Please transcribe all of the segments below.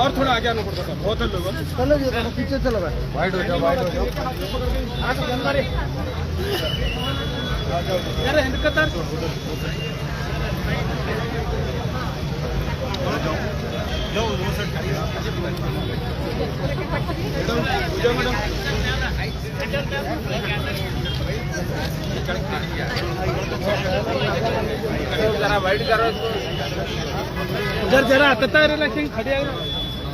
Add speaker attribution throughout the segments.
Speaker 1: और थोड़ा आगे आना पड़ता था बहुत लोग
Speaker 2: चलो तो पीछे चलो
Speaker 1: वाइट हो जाओ वाइट हो जाओ।
Speaker 2: अरे जाओ
Speaker 1: वो
Speaker 2: सर मैडम पूजा मैडम जरा
Speaker 1: वाइट करो।
Speaker 2: उधर जरा कतार
Speaker 3: है
Speaker 4: खड़े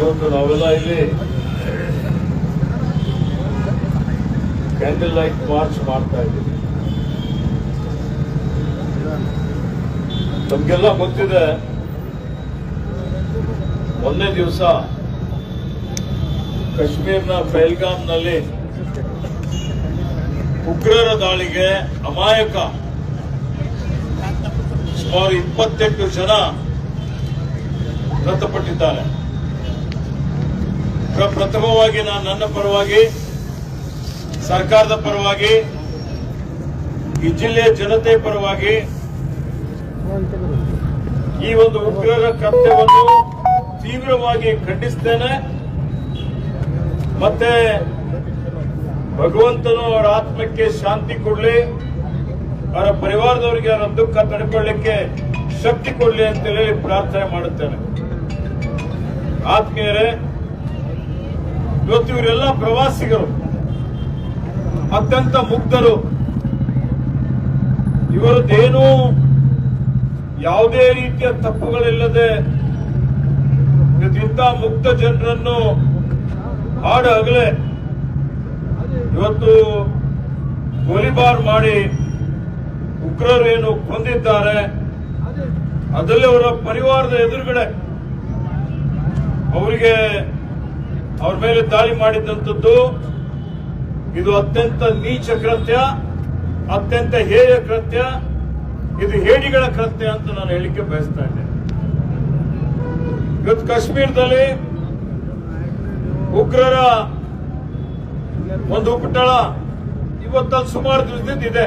Speaker 4: ಇವತ್ತು ನಾವೆಲ್ಲ ಇಲ್ಲಿ ಕ್ಯಾಂಡಲ್ ಲೈಟ್ ಮಾರ್ಚ್ ಮಾಡ್ತಾ ಇದ್ದೀವಿ. ನಮ್ಗೆಲ್ಲ ಗೊತ್ತಿದೆ ಒಂದೇ ದಿವಸ ಕಾಶ್ಮೀರ್ನ ಪೆಹಲ್ಗಾಮ್ನಲ್ಲಿ ಉಗ್ರರ ದಾಳಿಗೆ ಅಮಾಯಕ ಸುಮಾರು ಇಪ್ಪತ್ತೆಂಟು ಜನ ಮೃತಪಟ್ಟಿದ್ದಾರೆ. ಪ್ರಥಮವಾಗಿ ನಾನು ನನ್ನ ಪರವಾಗಿ, ಸರ್ಕಾರದ ಪರವಾಗಿ, ಈ ಜಿಲ್ಲೆಯ ಜನತೆ ಪರವಾಗಿ ಈ ಒಂದು ಉಗ್ರರ ಕೃತ್ಯವನ್ನು ತೀವ್ರವಾಗಿ ಖಂಡಿಸ್ತೇನೆ. ಮತ್ತೆ ಭಗವಂತನು ಅವರ ಆತ್ಮಕ್ಕೆ ಶಾಂತಿ ಕೊಡಲಿ, ಅವರ ಪರಿವಾರದವರಿಗೆ ಅವರ ದುಃಖ ತಡ್ಕೊಳ್ಳಿಕ್ಕೆ ಶಕ್ತಿ ಕೊಡಲಿ ಅಂತೇಳಿ ಪ್ರಾರ್ಥನೆ ಮಾಡುತ್ತೇನೆ. ಆತ್ಮೀಯರೇ ಇವತ್ತು ಇವರೆಲ್ಲ ಪ್ರವಾಸಿಗರು, ಅತ್ಯಂತ ಮುಗ್ಧರು. ಇವರದ್ದೇನು ಯಾವುದೇ ರೀತಿಯ ತಪ್ಪುಗಳಿಲ್ಲದೆ ಇವತ್ತಿಂತ ಮುಕ್ತ ಜನರನ್ನು ಹಾಡು ಇವತ್ತು ಗೋಲಿಬಾರ್ ಮಾಡಿ ಉಗ್ರರು ಏನು ಕೊಂದಿದ್ದಾರೆ ಅದರಲ್ಲಿ ಅವರ ಪರಿವಾರದ ಎದುರುಗಡೆ ಅವರಿಗೆ ಅವ್ರ ಮೇಲೆ ದಾಳಿ ಮಾಡಿದಂಥದ್ದು ಇದು ಅತ್ಯಂತ ನೀಚ ಕೃತ್ಯ, ಅತ್ಯಂತ ಹೇಯ ಕೃತ್ಯ, ಇದು ಹೇಡಿಗಳ ಕೃತ್ಯ ಅಂತ ನಾನು ಹೇಳಿಕೆ ಬಯಸ್ತಾ ಇದ್ದೇನೆ ಇವತ್ತು ಕಾಶ್ಮೀರದಲ್ಲಿ ಉಗ್ರರ ಒಂದು ಉಪಟಳ ಇವತ್ತಲ್ಲಿ ಸುಮಾರು ದಿವಸದಿಂದ ಇದೆ.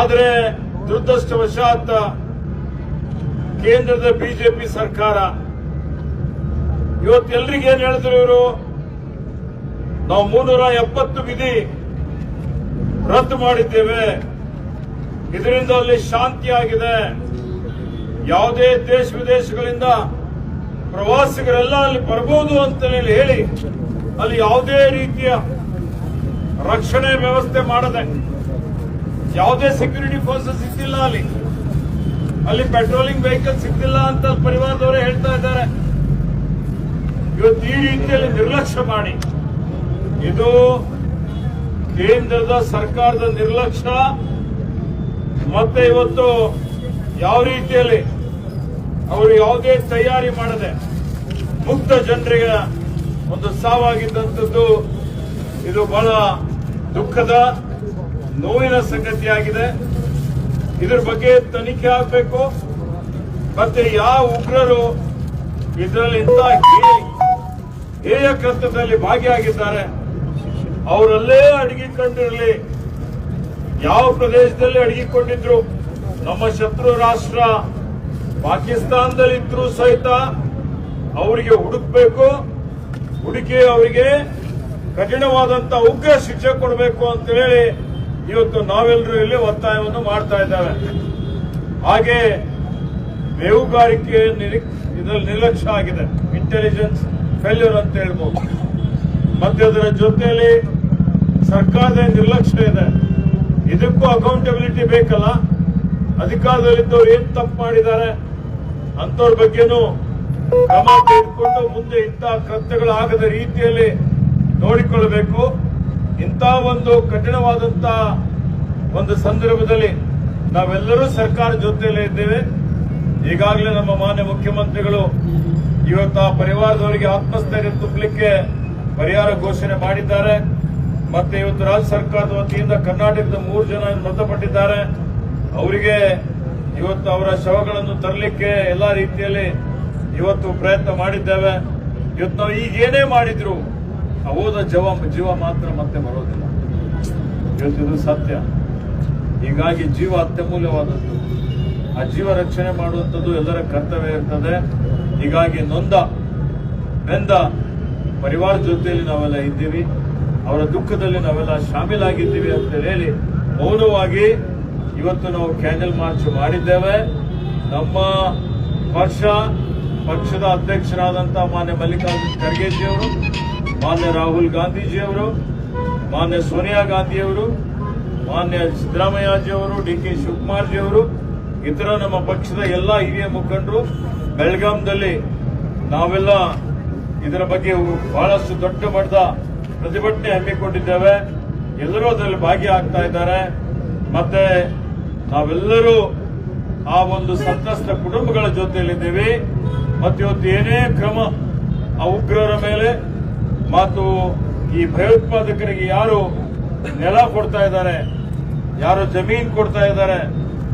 Speaker 4: ಆದರೆ ದುರದೃಷ್ಟವಶಾತ್ ಕೇಂದ್ರದ ಬಿಜೆಪಿ ಸರ್ಕಾರ ಇವತ್ತು ಎಲ್ರಿಗೆ ಏನ್ ಹೇಳಿದ್ರು ಇವರು? ನಾವು ಮುನ್ನೂರ ಎಪ್ಪತ್ತು ವಿಧಿ ರದ್ದು ಮಾಡಿದ್ದೇವೆ. ಇದರಿಂದ ಅಲ್ಲಿ ಶಾಂತಿಯಾಗಿದೆ ಯಾವುದೇ ದೇಶ ವಿದೇಶಗಳಿಂದ ಪ್ರವಾಸಿಗರೆಲ್ಲ ಅಲ್ಲಿ ಬರಬಹುದು ಅಂತ ಹೇಳಿ ಅಲ್ಲಿ ಯಾವುದೇ ರೀತಿಯ ರಕ್ಷಣೆ ವ್ಯವಸ್ಥೆ ಮಾಡದೆ, ಯಾವುದೇ ಸೆಕ್ಯೂರಿಟಿ ಫೋರ್ಸಸ್ ಇದ್ದಿಲ್ಲ ಅಲ್ಲಿ. ಅಲ್ಲಿ ಪೆಟ್ರೋಲಿಂಗ್ ವೆಹಿಕಲ್ಸ್ ಇದ್ದಿಲ್ಲ ಅಂತ ಪರಿವಾರದವರೇ ಹೇಳ್ತಾ ಇದ್ದಾರೆ. ಇವತ್ತು ಈ ರೀತಿಯಲ್ಲಿ ನಿರ್ಲಕ್ಷ್ಯ ಮಾಡಿ. ಇದು ಕೇಂದ್ರದ ಸರ್ಕಾರದ ನಿರ್ಲಕ್ಷ್ಯ, ಮತ್ತೆ ಇವತ್ತು ಯಾವ ರೀತಿಯಲ್ಲಿ ಅವರು ಯಾವುದೇ ತಯಾರಿ ಮಾಡದೆ ಮುಕ್ತ ಜನರಿಗೆ ಒಂದು ಸಾವಾಗಿದ್ದಂಥದ್ದು, ಇದು ಬಹಳ ದುಃಖದ, ನೋವಿನ ಸಂಗತಿಯಾಗಿದೆ. ಇದ್ರ ಬಗ್ಗೆ ತನಿಖೆ ಆಗಬೇಕು. ಮತ್ತೆ ಯಾವ ಉಗ್ರರು ಇದರಲ್ಲಿ ಇಂಥ ಹೇ- ಹೇಯ ಕೃತ್ಯದಲ್ಲಿ ಭಾಗಿಯಾಗಿದ್ದಾರೆ. ಅವರಲ್ಲೇ ಅಡಗಿಕೊಂಡಿರಲಿ. ಯಾವ ಪ್ರದೇಶದಲ್ಲಿ ಅಡಗಿಕೊಂಡಿದ್ರು? ನಮ್ಮ ಶತ್ರು ರಾಷ್ಟ್ರ ಪಾಕಿಸ್ತಾನದಲ್ಲಿ ಇದ್ರು ಸಹಿತ ಅವರಿಗೆ ಹುಡುಕ್ಬೇಕು. ಹುಡುಕಿ ಅವರಿಗೆ ಕಠಿಣವಾದಂತ ಉಗ್ರ ಶಿಕ್ಷೆ ಕೊಡಬೇಕು ಅಂತ ಹೇಳಿ ಇವತ್ತು ನಾವೆಲ್ಲರೂ ಇಲ್ಲಿ ಒತ್ತಾಯವನ್ನು ಮಾಡ್ತಾ ಇದ್ದೇವೆ. ಹಾಗೆ ಬೇಹುಗಾರಿಕೆ ಇದರಲ್ಲಿ ನಿರ್ಲಕ್ಷ್ಯ ಆಗಿದೆ. ಇಂಟೆಲಿಜೆನ್ಸ್ ಫೇಲ್ಯೂರ್ ಅಂತ ಹೇಳ್ಬೋದು. ಮತ್ತೆ ಅದರ ಜೊತೆಯಲ್ಲಿ ಸರ್ಕಾರದ ನಿರ್ಲಕ್ಷ್ಯ ಇದೆ. ಇದಕ್ಕೂ ಅಕೌಂಟೆಬಿಲಿಟಿ ಬೇಕಲ್ಲ? ಅಧಿಕಾರದಲ್ಲಿದ್ದವ್ರು ಏನ್ ತಪ್ಪು ಮಾಡಿದ್ದಾರೆ? ಅಂತವ್ರ ಬಗ್ಗೆನೂ ಕ್ರಮ ತೆಗೆದುಕೊಂಡು ಮುಂದೆ ಇಂತಹ ಕೃತ್ಯಗಳಾಗದ ರೀತಿಯಲ್ಲಿ ನೋಡಿಕೊಳ್ಳಬೇಕು. ಇಂಥ ಒಂದು ಕಠಿಣವಾದಂತ ಒಂದು ಸಂದರ್ಭದಲ್ಲಿ ನಾವೆಲ್ಲರೂ ಸರ್ಕಾರ ಜೊತೆಯಲ್ಲೇ ಇದ್ದೇವೆ. ಈಗಾಗಲೇ ನಮ್ಮ ಮಾನ್ಯ ಮುಖ್ಯಮಂತ್ರಿಗಳು ಇವತ್ತು ಆ ಪರಿವಾರದವರಿಗೆ ಆತ್ಮಸ್ಥೈರ್ಯ ತುಂಬಲಿಕ್ಕೆ ಪರಿಹಾರ ಘೋಷಣೆ ಮಾಡಿದ್ದಾರೆ. ಮತ್ತೆ ಇವತ್ತು ರಾಜ್ಯ ಸರ್ಕಾರದ ವತಿಯಿಂದ ಕರ್ನಾಟಕದ ಮೂರು ಜನ ಮೃತಪಟ್ಟಿದ್ದಾರೆ. ಅವರಿಗೆ ಇವತ್ತು ಅವರ ಶವಗಳನ್ನು ತರಲಿಕ್ಕೆ ಎಲ್ಲಾ ರೀತಿಯಲ್ಲಿ ಇವತ್ತು ಪ್ರಯತ್ನ ಮಾಡಿದ್ದೇವೆ. ಇವತ್ತು ನಾವು ಈಗೇನೇ ಮಾಡಿದ್ರು ಹೋದ ಜವ, ಜೀವ ಮಾತ್ರ ಮತ್ತೆ ಬರೋದಿಲ್ಲ. ಹೇಳ್ತಿದ್ರು ಸತ್ಯ. ಹೀಗಾಗಿ ಜೀವ ಅತ್ಯಮೂಲ್ಯವಾದದ್ದು. ಆ ಜೀವ ರಕ್ಷಣೆ ಮಾಡುವಂಥದ್ದು ಎಲ್ಲರ ಕರ್ತವ್ಯ ಇರ್ತದೆ. ಹೀಗಾಗಿ ನೊಂದ, ಬೆಂದ ಪರಿವಾರ ಜೊತೆಯಲ್ಲಿ ನಾವೆಲ್ಲ ಇದ್ದೀವಿ. ಅವರ ದುಃಖದಲ್ಲಿ ನಾವೆಲ್ಲ ಶಾಮೀಲಾಗಿದ್ದೀವಿ ಅಂತ ಹೇಳಿ ಮೌನವಾಗಿ ಇವತ್ತು ನಾವು ಕ್ಯಾಂಡಲ್ ಮಾರ್ಚ್ ಮಾಡಿದ್ದೇವೆ. ನಮ್ಮ ಪಕ್ಷ, ಪಕ್ಷದ ಅಧ್ಯಕ್ಷರಾದಂಥ ಮಾನ್ಯ ಮಲ್ಲಿಕಾರ್ಜುನ್ ಖರ್ಗೆಜಿಯವರು, ಮಾನ್ಯ ರಾಹುಲ್ ಗಾಂಧೀಜಿಯವರು, ಮಾನ್ಯ ಸೋನಿಯಾ ಗಾಂಧಿಯವರು, ಮಾನ್ಯ ಸಿದ್ದರಾಮಯ್ಯಜಿಯವರು, ಡಿ ಕೆ ಶಿವಕುಮಾರ್ಜಿಯವರು, ಇತರ ನಮ್ಮ ಪಕ್ಷದ ಎಲ್ಲ ಹಿರಿಯ ಮುಖಂಡರು ಬೆಳಗಾಂದಲ್ಲಿ ನಾವೆಲ್ಲ ಇದರ ಬಗ್ಗೆ ಬಹಳಷ್ಟು ದೊಡ್ಡ ಮಟ್ಟದ ಪ್ರತಿಭಟನೆ ಹಮ್ಮಿಕೊಂಡಿದ್ದೇವೆ. ಎಲ್ಲರೂ ಅದರಲ್ಲಿ ಭಾಗಿಯಾಗ್ತಾ ಇದ್ದಾರೆ. ಮತ್ತೆ ನಾವೆಲ್ಲರೂ ಆ ಒಂದು ಸಂತ್ರಸ್ತ ಕುಟುಂಬಗಳ ಜೊತೆಯಲ್ಲಿದ್ದೇವೆ. ಮತ್ತು ಇವತ್ತು ಏನೇ ಕ್ರಮ ಆ ಉಗ್ರರ ಮೇಲೆ, ಮತ್ತು ಈ ಭಯೋತ್ಪಾದಕರಿಗೆ ಯಾರು ನೆಲ ಕೊಡ್ತಾ ಇದ್ದಾರೆ, ಯಾರು ಜಮೀನ್ ಕೊಡ್ತಾ ಇದ್ದಾರೆ,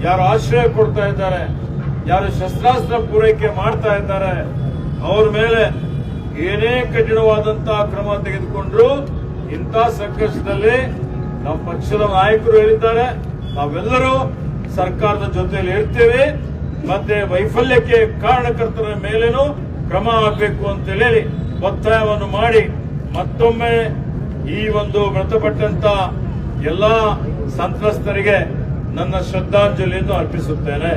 Speaker 4: ಯಾರು ಆಶ್ರಯ ಕೊಡ್ತಾ ಇದ್ದಾರೆ ಯಾರು ಶಸ್ತ್ರಾಸ್ತ್ರ ಪೂರೈಕೆ ಮಾಡ್ತಾ ಇದ್ದಾರೆ, ಅವ್ರ ಮೇಲೆ ಏನೇ ಕಠಿಣವಾದಂತಹ ಕ್ರಮ ತೆಗೆದುಕೊಂಡ್ರು, ಇಂಥ ಸಂಕಷ್ಟದಲ್ಲಿ ನಮ್ಮ ಪಕ್ಷದ ನಾಯಕರು ಹೇಳಿದ್ದಾರೆ, ನಾವೆಲ್ಲರೂ ಸರ್ಕಾರದ ಜೊತೆಯಲ್ಲಿ ಇರ್ತೇವೆ, ಮತ್ತೆ ವೈಫಲ್ಯಕ್ಕೆ ಕಾರಣಕರ್ತರ ಮೇಲೇನೂ ಕ್ರಮ ಆಗಬೇಕು ಅಂತ ಹೇಳಿ ಒತ್ತಾಯವನ್ನು ಮಾಡಿ ಮತ್ತೊಮ್ಮೆ ಈ ಒಂದು ಮೃತಪಟ್ಟಂತ ಎಲ್ಲಾ ಸಂತ್ರಸ್ತರಿಗೆ ನನ್ನ ಶ್ರದ್ಧಾಂಜಲಿಯನ್ನು ಅರ್ಪಿಸುತ್ತೇನೆ.